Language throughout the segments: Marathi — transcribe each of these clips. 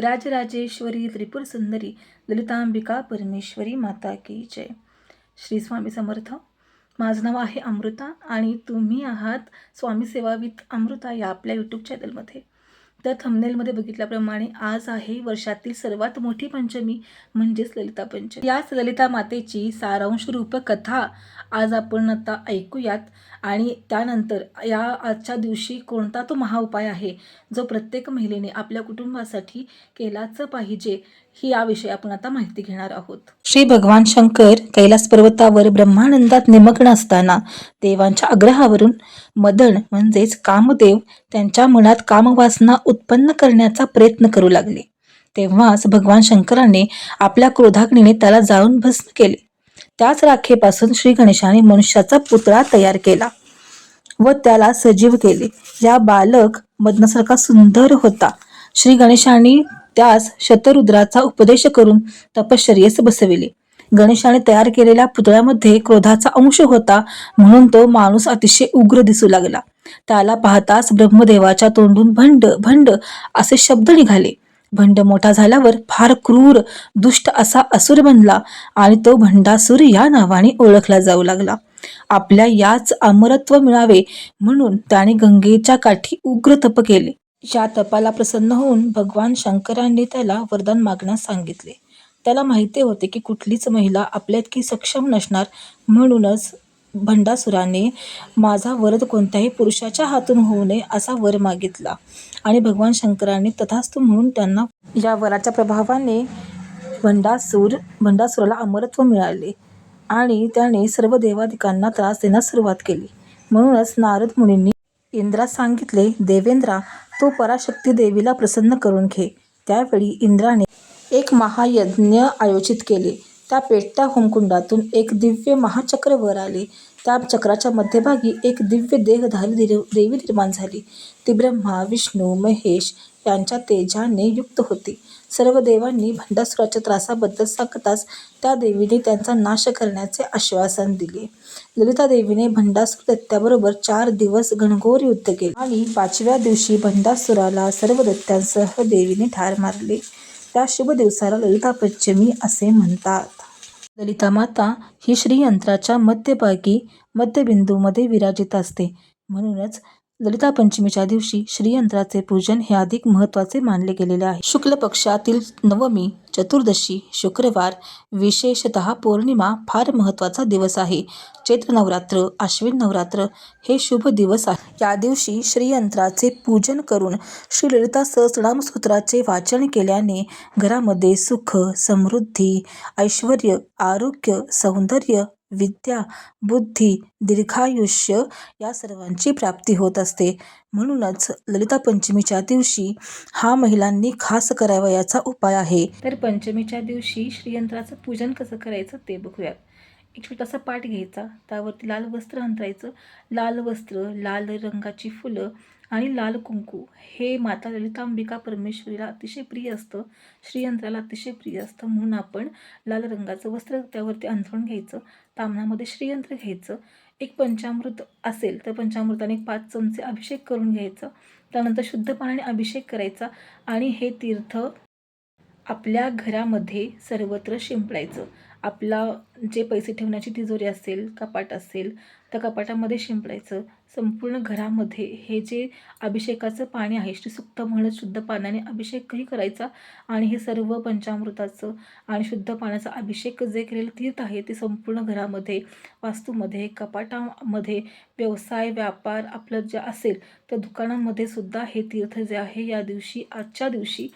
राजराजेश्वरी त्रिपुर सुंदरी ललितांबिका परमेश्वरी माता की जय. श्री स्वामी समर्थ. माझं नाव आहे अमृता आणि तुम्ही आहात स्वामी सेवा विथ अमृता या आपल्या यूट्यूब चॅनलमध्ये तर थंबनेलमध्ये बघितल्याप्रमाणे आज आहे वर्षातील सर्वात मोठी पंचमी म्हणजेच ललिता पंचमी. याच ललिता मातेची सारांश रूप कथा आज आपण आता ऐकूयात आणि त्यानंतर या आजच्या दिवशी कोणता तो महाउपाय आहे जो प्रत्येक महिलेने आपल्या कुटुंबासाठी केलाच पाहिजे? ही याविषयी आपण आता माहिती घेणार आहोत. श्री भगवान शंकर कैलास पर्वतावर ब्रह्मानंदात निमग्न असताना देवांच्या आग्रहावरून मदन म्हणजेच कामदेव त्यांच्या मनात कामवासना उत्पन्न करण्याचा प्रयत्न करू लागले. तेव्हाच भगवान शंकराने आपल्या क्रोधाग्नीने त्याला जाळून भस्म केले. त्याच राखेपासून श्री गणेशाने मनुष्याचा पुतळा तयार केला व त्याला सजीव केले. या बालक मदनासारखा सुंदर होता. श्री गणेशाने त्यास शतरुद्राचा उपदेश करून तपश्चर्येस बसविले. गणेशाने तयार केलेल्या पुतळ्यामध्ये क्रोधाचा अंश होता म्हणून तो माणूस अतिशय उग्र दिसू लागला. त्याला पाहताच ब्रह्मदेवाच्या तोंडून भंड भंड असे शब्द निघाले. भंड मोठा झाल्यावर फार क्रूर दुष्ट असा असुर बनला आणि तो भंडासूर या नावाने ओळखला जाऊ लागला. आपल्या याच अमरत्व मिळावे म्हणून त्याने गंगेच्या काठी उग्र तप केले. या तपाला प्रसन्न होऊन भगवान शंकरांनी त्याला वरदान मागण्यास सांगितले. त्याला माहिती होते की कुठलीच महिला आपल्या इतकी सक्षम नसणार म्हणूनच भंडासुराने माझा वरद कोणत्याही पुरुषाच्या हातून होऊ नये असा वर मागितला. आणि भगवान शंकरांनी तथास्तु म्हणून त्यांना या वराच्या प्रभावाने भंडासूर भंडासुराला अमरत्व मिळाले आणि त्याने सर्व देवादिकांना त्रास देण्यास सुरुवात केली. म्हणूनच नारद मुनींनी इंद्रास सांगितले देवेंद्रा तू पराशक्ती देवीला प्रसन्न करून घे. त्यावेळी इंद्राने एक महायज्ञ आयोजित केले. त्या पेटत्या होमकुंडातून एक दिव्य महाचक्र वर आले. त्या चक्राच्या मध्यभागी एक दिव्य देहधारी देवी निर्माण झाली. ती ब्रह्मा विष्णू महेश यांच्या तेजाने युक्त होती. सर्व देवांनी भंडासुराच्या त्रासाबद्दल सांगताच त्या देवीने त्यांचा नाश करण्याचे आश्वासन दिले. ललिता देवीने भंडासूर दैत्याबरोबर चार दिवस घनघोर युद्ध केले आणि पाचव्या दिवशी भंडासुराला सर्व दैत्यांसह देवीने ठार मारले. त्या शुभ दिवसाला ललिता पंचमी असे म्हणतात. ललिता माता ही श्रीयंत्राच्या मध्यभागी मध्यबिंदूमध्ये विराजित असते. म्हणूनच ललिता पंचमीच्या दिवशी श्रीयंत्राचे पूजन हे अधिक महत्त्वाचे मानले गेलेले आहे. शुक्ल पक्षातील नवमी चतुर्दशी शुक्रवार विशेषतः पौर्णिमा फार महत्त्वाचा दिवस आहे. चैत्र नवरात्र आश्विन नवरात्र हे शुभ दिवस आहे. या दिवशी श्रीयंत्राचे पूजन करून श्री ललिता सहस्रनाम वाचन केल्याने घरामध्ये सुख समृद्धी ऐश्वर आरोग्य सौंदर्य विद्या बुद्धी दीर्घायुष्य या सर्वांची प्राप्ती होत असते. म्हणूनच ललिता पंचमीच्या दिवशी हा महिलांनी खास करावयाचा उपाय आहे. तर पंचमीच्या दिवशी श्रीयंत्राचं पूजन कसं करायचं ते बघूयात. एक छोटासा पाठ घ्यायचा. त्यावरती लाल वस्त्र अंतरायचं लाल वस्त्र लाल रंगाची फुलं आणि लाल कुंकू. हे माता ललितांबिका परमेश्वरीला अतिशय प्रिय असतं. श्रीयंत्राला अतिशय प्रिय असतं. म्हणून आपण लाल रंगाचं वस्त्र त्यावरती अंथरून घ्यायचं. तामणामध्ये श्रीयंत्र घ्यायचं. एक पंचामृत असेल तर पंचामृताने एक पाच चमचे अभिषेक करून घ्यायचं. त्यानंतर शुद्ध पाण्याने अभिषेक करायचा आणि हे तीर्थ आपल्या घरामध्ये सर्वत्र शिंपडायचं. आपला जे पैसे ठेवण्याची तिजोरी असेल कपाट असेल त्या कपाटामध्ये शिंपडायचं. संपूर्ण घरामध्ये हे जे अभिषेकाचं पाणी आहे श्रीसुक्त म्हणत शुद्ध पाण्याने अभिषेकही करायचा? आणि हे सर्व पंचामृताचं आणि शुद्ध पाण्याचा अभिषेक जे केलेलं तीर्थ आहे ते संपूर्ण घरामध्ये वास्तूमध्ये कपाटामध्ये व्यवसाय व्यापार आपलं जे असेल त्या दुकानामध्ये सुद्धा हे तीर्थ जे आहे या दिवशी आजच्या दिवशी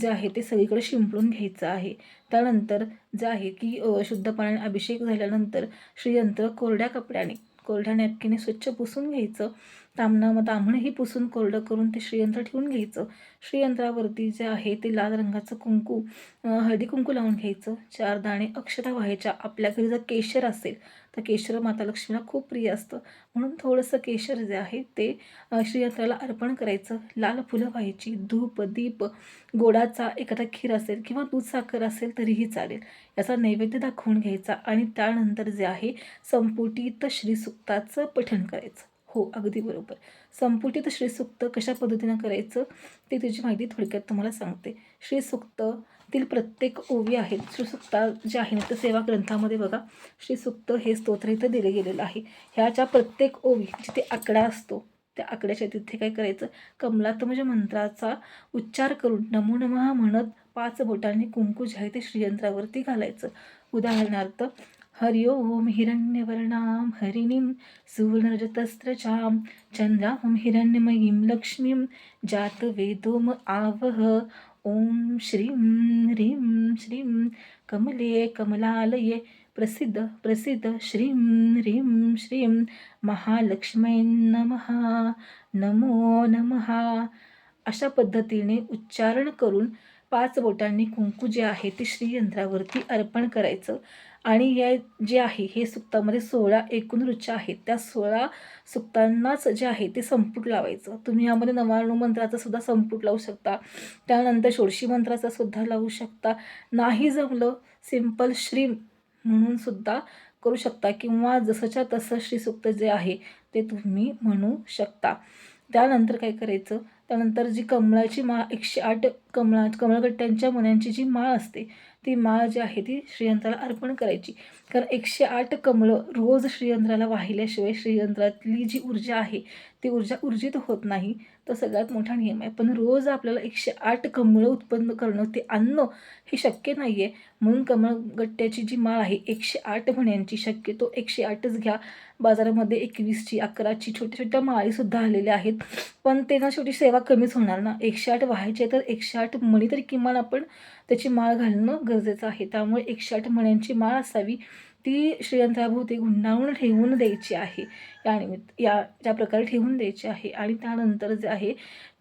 जे आहे ते सगळीकडे शिंपडून घ्यायचं आहे. त्यानंतर जे आहे की शुद्ध पाण्याने अभिषेक झाल्यानंतर श्रीयंत्र कोरड्या कपड्याने कोरड्या नॅपकीने स्वच्छ पुसून घ्यायचं. तामणा ताम्हणंही पुसून कोरडं करून ते श्रीयंत्र ठेवून घ्यायचं. श्रीयंत्रावरती जे आहे ते लाल रंगाचं कुंकू हळदी कुंकू लावून घ्यायचं. चार दाणे अक्षता व्हायच्या आपल्या घरी जर केशर असेल तर केशर माता लक्ष्मीला खूप प्रिय असतं. म्हणून थोडंसं केशर जे आहे ते श्रीयंत्राला अर्पण करायचं. लाल फुलं व्हायची धूप दीप गोडाचा एखादा खीर असेल किंवा दूध साखर असेल तरीही चालेल. याचा नैवेद्य दाखवून घ्यायचा आणि त्यानंतर जे आहे संपुटीत श्रीसुक्ताचं पठण करायचं. हो अगदी बरोबर. संपुटित श्रीसूक्त कशा पद्धतीनं करायचं ते त्याची माहिती थोडक्यात तुम्हाला सांगते. श्रीसूक्ततील प्रत्येक ओवी आहेत. श्रीसूक्ता जे आहे ना सेवा ग्रंथामध्ये बघा. श्रीसूक्त हे स्तोत्र इथं दिले गेलेलं आहे. ह्याच्या प्रत्येक ओवी जिथे आकडा असतो त्या आकड्याच्या तिथे काय करायचं? कमलात्मज म्हणजे मंत्राचा उच्चार करून नमो नमः म्हणत पाच बोटांनी कुंकू जे आहे ते श्रीयंत्रावरती घालायचं. उदाहरणार्थ हरिओं हिरण्यवर्णां हरिणीं सुवर्णरजतस्त्रचां चन्द्रां हिरण्यमयीं लक्ष्मीं जातवेदोम आवह। ॐ श्रीं ह्रीं श्रीं कमले कमलालये प्रसिद्ध प्रसिद्ध श्रीं ह्रीं श्रीं महालक्ष्मै नमः। नमो नमः। अशा पद्धतीने उच्चारण करून पाच बोटांनी कुंकू जे आहे ते श्रीयंत्रावरती अर्पण करायचं. आणि या जे आहे हे सुक्तामध्ये सोळा एकूण रुचा आहेत. त्या सोळा सुक्तांनाच जे आहे ते संपुट लावायचं. तुम्ही यामध्ये नवाणू मंत्राचा सुद्धा संपुट लावू शकता. त्यानंतर षोडशी मंत्राचा सुद्धा लावू शकता. नाही जमलं सिंपल श्री म्हणून सुद्धा करू शकता किंवा जसंच्या तसं श्रीसुक्त जे आहे ते तुम्ही म्हणू शकता. त्यानंतर काय करायचं? त्यानंतर जी कमळाची माळ एकशे आठ कमळा कमळगट्ट्यांच्या मण्यांची जी माळ असते ती माळ जी आहे ती श्रीयंत्राला अर्पण करायची. कारण एकशे आठ कमळं रोज श्रीयंत्राला वाहिल्याशिवाय श्रीयंत्रातली जी ऊर्जा आहे ती ऊर्जा ऊर्जित होत नाही तो सगळ्यात मोठा नियम आहे. पण रोज आपल्याला एकशे आठ कमळं उत्पन्न करणं ते आणणं हे शक्य नाही आहे म्हणून कमळगट्ट्याची जी माळ आहे एकशे आठ म्हण्यांची शक्यतो एकशे आठच घ्या. बाजारामध्ये एकवीसची अकराची छोट्या छोट्या माळीसुद्धा आलेल्या आहेत. पण ते ना शेवटी सेवा कमीच होणार ना? एकशे आठ व्हायचे तर एकशे आठ मणी तरी किमान आपण त्याची माळ घालणं गरजेचं आहे. त्यामुळे एकशे आठ मण्यांची माळ असावी ती श्रीयंत्राभोवती गुंडाळून ठेवून द्यायची आहे. यानिमित्त या ज्या प्रकारे ठेवून द्यायची आहे. आणि त्यानंतर जे आहे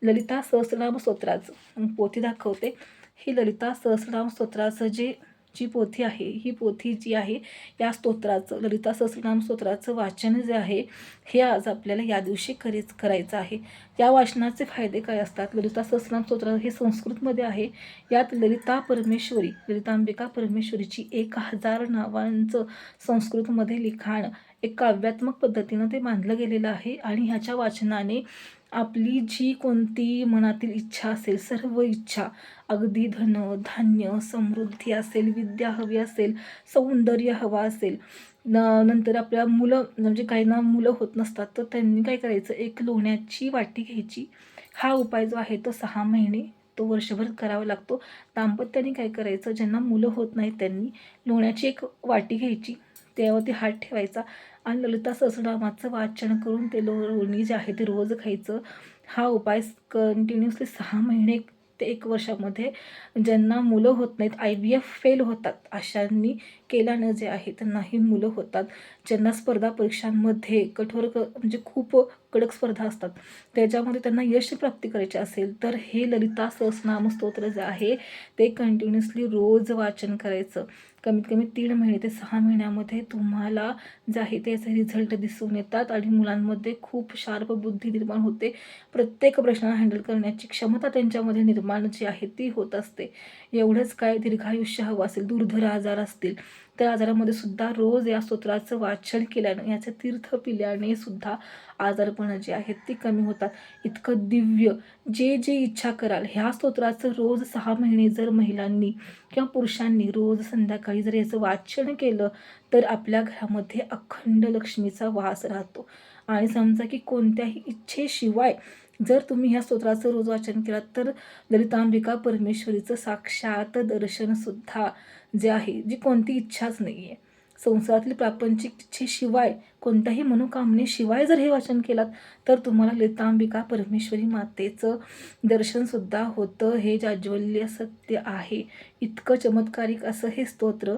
ललिता सहस्रनाम स्तोत्राचं. पोथी दाखवते. ही ललिता सहस्रनाम स्तोत्राचं जे जी पोथी आहे ही पोथी जी आहे या स्तोत्राचं ललिता सहस्रनाम स्तोत्राचं वाचन जे आहे हे आज आपल्याला या दिवशी करीच करायचं आहे. या वाचनाचे फायदे काय असतात? ललिता सहस्रनाम स्तोत्र हे संस्कृतमध्ये आहे. यात ललिता परमेश्वरी ललितांबिका परमेश्वरीची एक हजार नावांचं संस्कृतमध्ये लिखाण एक काव्यात्मक पद्धतीनं ते मानलं गेलेलं आहे आणि ह्याच्या वाचनाने आपली जी कोणती मनातील इच्छा असेल सर्व इच्छा अगदी धन धान्य समृद्धी असेल विद्या हवी असेल सौंदर्य हवा असेल न नंतर आपल्या मुलं म्हणजे काही ना मुलं होत नसतात तर त्यांनी काय करायचं एक लोण्याची वाटी घ्यायची. हा उपाय जो आहे तो सहा महिने तो वर्षभर करावा लागतो. दाम्पत्याने काय करायचं ज्यांना मुलं होत नाहीत त्यांनी लोण्याची एक वाटी घ्यायची. त्यावरती हात ठेवायचा. आणि ललिता सहस्रनामाचं वाचन करून ते लो लोणी जे आहे ते रोज खायचं. हा उपाय कंटिन्युअसली सहा महिने ते एक वर्षामध्ये ज्यांना मुलं होत नाहीत आय बी एफ फेल होतात अशांनी केल्यानं जे आहे त्यांनाही मुलं होतात. ज्यांना स्पर्धा परीक्षांमध्ये कठोर क म्हणजे खूप कडक स्पर्धा असतात त्याच्यामध्ये त्यांना यश प्राप्ती करायची असेल तर हे ललिता सहस्रनाम स्तोत्र जे आहे ते कंटिन्युअसली रोज वाचन करायचं. कमीत कमी तीन महिने ते सहा महिन्यामध्ये तुम्हाला जे आहे त्याचे रिझल्ट दिसून येतात आणि मुलांमध्ये खूप शार्प बुद्धी निर्माण होते. प्रत्येक प्रश्नाला हँडल करण्याची क्षमता त्यांच्यामध्ये निर्माण जी आहे ती होत असते. एवढंच काय दीर्घायुष्य हवं असेल दुर्धर आजार असतील त्या आजारामध्ये सुद्धा रोज या स्तोत्राचं वाचन केल्यानं याचं तीर्थ पिल्याने सुद्धा आजारपणं जे आहेत ती कमी होतात. इतकं दिव्य जे जे इच्छा कराल ह्या स्तोत्राचं रोज सहा महिने जर महिलांनी किंवा पुरुषांनी रोज संध्याकाळी जर याचं वाचन केलं तर आपल्या घरामध्ये अखंड लक्ष्मीचा वास राहतो. आणि समजा की कोणत्याही इच्छेशिवाय जर तुम्ही ह्या स्तोत्राचं रोज वाचन केलात तर ललितांबिका परमेश्वरीचं साक्षात दर्शनसुद्धा जे आहे जी कोणती इच्छाच नाही आहे संसारातील प्रापंचिक इच्छेशिवाय कोणत्याही मनोकामनेशिवाय जर हे वाचन केलात तर तुम्हाला ललितांबिका परमेश्वरी मातेचं दर्शनसुद्धा होतं. हे जाज्वल्य सत्य आहे इतकं चमत्कारिक असं हे स्तोत्र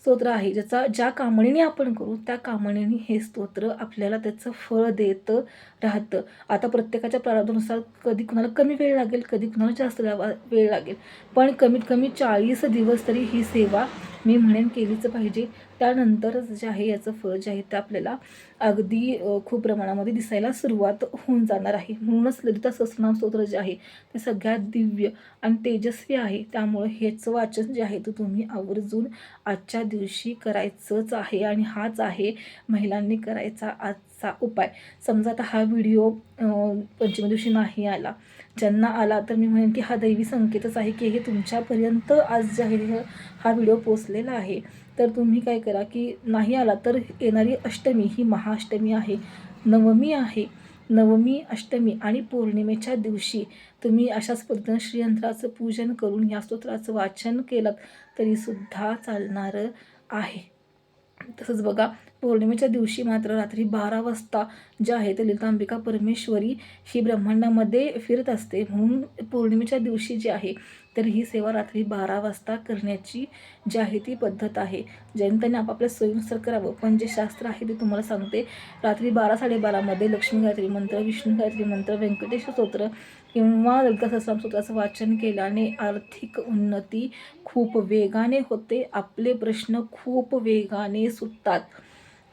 स्तोत्र आहे ज्याचा ज्या कामणीने आपण करू त्या कामणीने हे स्तोत्र आपल्याला त्याचं फळ देत राहतं. आता प्रत्येकाच्या प्रारब्धानुसार कधी कुणाला कमी वेळ लागेल कधी कुणाला जास्त वेळ लागेल. पण कमीत कमी चाळीस दिवस तरी ही सेवा मी म्हणेन केलीच पाहिजे. त्यानंतरच जे आहे याचं फळ जे आहे ते आपल्याला अगदी खूप प्रमाणामध्ये दिसायला सुरुवात होऊन जाणार आहे. म्हणूनच ललिता सहस्रनाम स्तोत्र जे आहे ते सगळ्यात दिव्य आणि तेजस्वी आहे. त्यामुळं हेचं वाचन जे आहे ते तुम्ही आवर्जून आजच्या दिवशी करायचंच आहे आणि हाच आहे महिलांनी करायचा आजचा उपाय. समजा आता हा व्हिडिओ पंचमी दिवशी नाही आला. ज्यांना आला तर मी म्हणेन की हा दैवी संकेतच आहे की हे तुमच्यापर्यंत आज जे आहे हा व्हिडिओ पोचलेला आहे. तर तुम्ही काय करा की नाही आला तर येणारी अष्टमी ही महाअष्टमी आहे. नवमी आहे. नवमी अष्टमी आणि पौर्णिमेच्या दिवशी तुम्ही अशाच पद्धतीनं श्रीयंत्राचं पूजन करून या स्तोत्राचं वाचन केलं तरीसुद्धा चालणारं आहे. तसंच बघा पौर्णिमेच्या दिवशी मात्र रात्री बारा वाजता जे आहे ते ललितांबिका परमेश्वरी ही ब्रह्मांडामध्ये फिरत असते. म्हणून पौर्णिमेच्या दिवशी जी आहे तर ही सेवा रात्री बारा वाजता करण्याची जी आहे ती पद्धत आहे. ज्यांनी त्यांनी आपापल्या सोयीनुसार करावं. पण जे शास्त्र आहे ते तुम्हाला सांगते. रात्री बारा साडेबारामध्ये लक्ष्मी गायत्री मंत्र विष्णू गायत्री मंत्र व्यंकटेश स्तोत्र किंवा ललिता स्तोत्राचं वाचन केल्याने आर्थिक उन्नती खूप वेगाने होते. आपले प्रश्न खूप वेगाने सुटतात.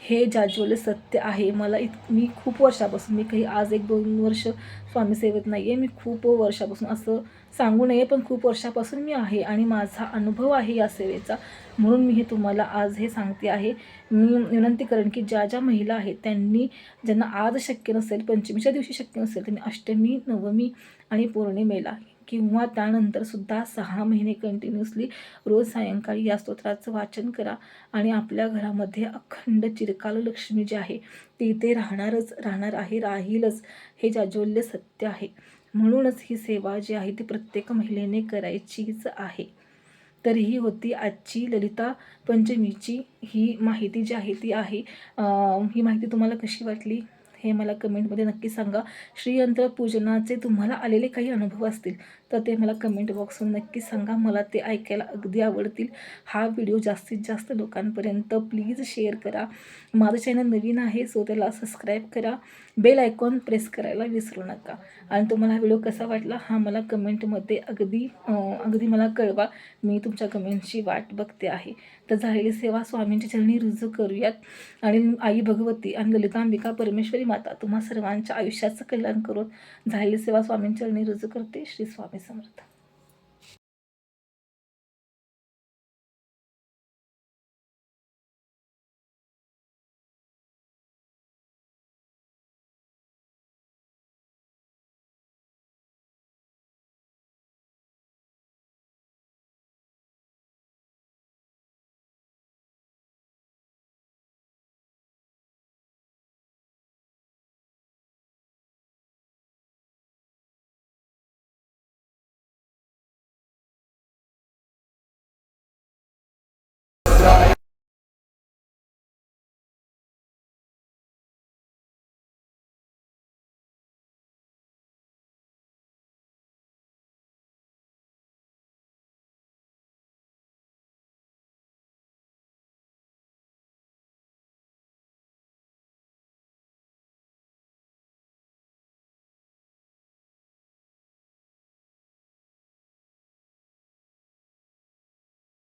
हे जाज्वल्य सत्य आहे. मला इत मी खूप वर्षापासून मी काही आज एक दोन वर्ष स्वामी सेवेत नाही आहे मी खूप वर्षापासून असं सांगू नये पण खूप वर्षापासून मी आहे आणि माझा अनुभव आहे या सेवेचा. म्हणून मी हे तुम्हाला आज हे सांगते आहे. मी विनंती करेन की ज्या ज्या महिला आहेत त्यांनी ज्यांना आज शक्य नसेल पंचमीच्या दिवशी शक्य नसेल त्यांनी अष्टमी नवमी आणि पौर्णिमेला किंवा त्यानंतर सुद्धा सहा महिने कंटिन्युअसली रोज सायंकाळी या स्तोत्राचं वाचन करा. आणि आपल्या घरामध्ये अखंड चिरकाल लक्ष्मी जी आहे ती इथे राहणारच राहणार आहे राहीलच. हे जाज्वल्य सत्य आहे. म्हणूनच ही सेवा जी आहे ती प्रत्येक महिलेने करायचीच आहे. तर ही होती आजची ललिता पंचमीची ही माहिती जी आहे ती आहे. ही माहिती तुम्हाला कशी वाटली? हे मला कमेंटमध्ये नक्की सांगा. श्रीयंत्र पूजनाचे तुम्हाला आलेले काही अनुभव असतील. तर ते मला कमेंट बॉक्समध्ये नक्की सांगा. मला ते ऐकायला अगदी आवडतील. हा व्हिडिओ जास्तीत जास्त लोकांपर्यंत प्लीज शेअर करा. माझं चॅनल नवीन आहे सो त्याला सबस्क्राईब करा. बेल आयकॉन प्रेस करायला विसरू नका. आणि तुम्हाला हा व्हिडिओ कसा वाटला हा मला कमेंटमध्ये अगदी अगदी मला कळवा. मी तुमच्या कमेंटची वाट बघते आहे. तर झालेली सेवा स्वामींच्या चरणी रुजू करूयात. आणि आई भगवती आणि ललितांबिका परमेश्वरी माता तुम्हा सर्वांच्या आयुष्याचं कल्याण करून झालेली सेवा स्वामींच्या चरणी रुजू करते. श्री स्वामी स्वामी समर्थ.